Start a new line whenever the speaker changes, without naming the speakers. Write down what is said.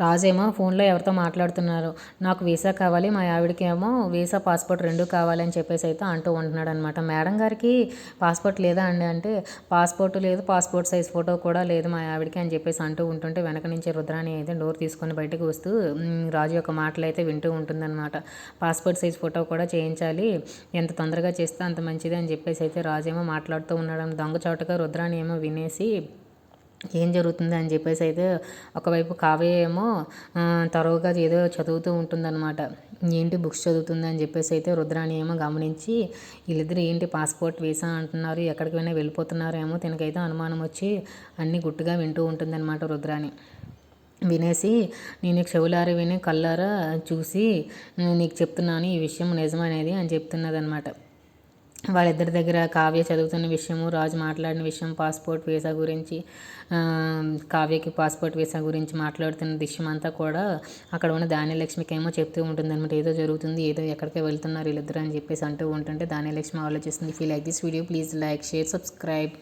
రాజేమో ఫోన్లో ఎవరితో మాట్లాడుతున్నారు? నాకు వీసా కావాలి మా ఆవిడకేమో వీసా పాస్పోర్ట్ రెండు కావాలని చెప్పేసి అయితే అంటూ ఉంటున్నాడు అనమాట మేడం గారికి పాస్పోర్ట్ లేదా అండి అంటే పాస్పోర్ట్ లేదు పాస్పోర్ట్ సైజ్ ఫోటో కూడా లేదు మా ఆవిడకి అని చెప్పేసి అంటూ ఉంటుంటే వెనక నుంచి రుద్రాణి అయితే డోర్ తీసుకొని బయటకు వస్తూ రాజు యొక్క మాటలు అయితే వింటూ ఉంటుందన్నమాట. పాస్పోర్ట్ సైజ్ ఫోటో కూడా చేయించాలి. ఎంత తొందరగా చేస్తే అంత మంచిది అని చెప్పేసి అయితే రాజేమో మాట్లాడుతూ ఉన్నాడు దొంగచాటుగా రుద్రాణి ఏమో వినేసి ఏం జరుగుతుంది అని చెప్పేసి అయితే ఒకవైపు కావ్య ఏమో తరువుగా ఏదో చదువుతూ ఉంటుందన్నమాట. ఏంటి బుక్స్ చదువుతుంది అని చెప్పేసి అయితే రుద్రాణి ఏమో గమనించి వీళ్ళిద్దరు ఏంటి పాస్పోర్ట్ వీసా అంటున్నారు ఎక్కడికి వెళ్ళిపోతున్నారు వెళ్ళిపోతున్నారేమో తినకైతే అనుమానం వచ్చి అన్నీ గుట్టుగా వింటూ ఉంటుందన్నమాట రుద్రాణి. వినేసి నేను చెవులారి విని కళ్ళారా చూసి నీకు చెప్తున్నాను ఈ విషయం నిజమనేది అని చెప్తున్నది అనమాట వాళ్ళిద్దరి దగ్గర కావ్య చదువుతున్న విషయము రాజు మాట్లాడిన విషయం పాస్పోర్ట్ వీసా గురించి కావ్యకి పాస్పోర్ట్ వీసా గురించి మాట్లాడుతున్న విషయం అంతా కూడా అక్కడ ఉన్న ధాన్యలక్ష్మికి ఏమో చెప్తూ ఉంటుంది అనమాట ఏదో జరుగుతుంది ఏదో ఎక్కడికి వెళ్తున్నారు వీళ్ళిద్దరు అని చెప్పేసి అంటూ ఉంటుంటే ధాన్యలక్ష్మి ఆలోచిస్తుంది. Feel like this video please like share subscribe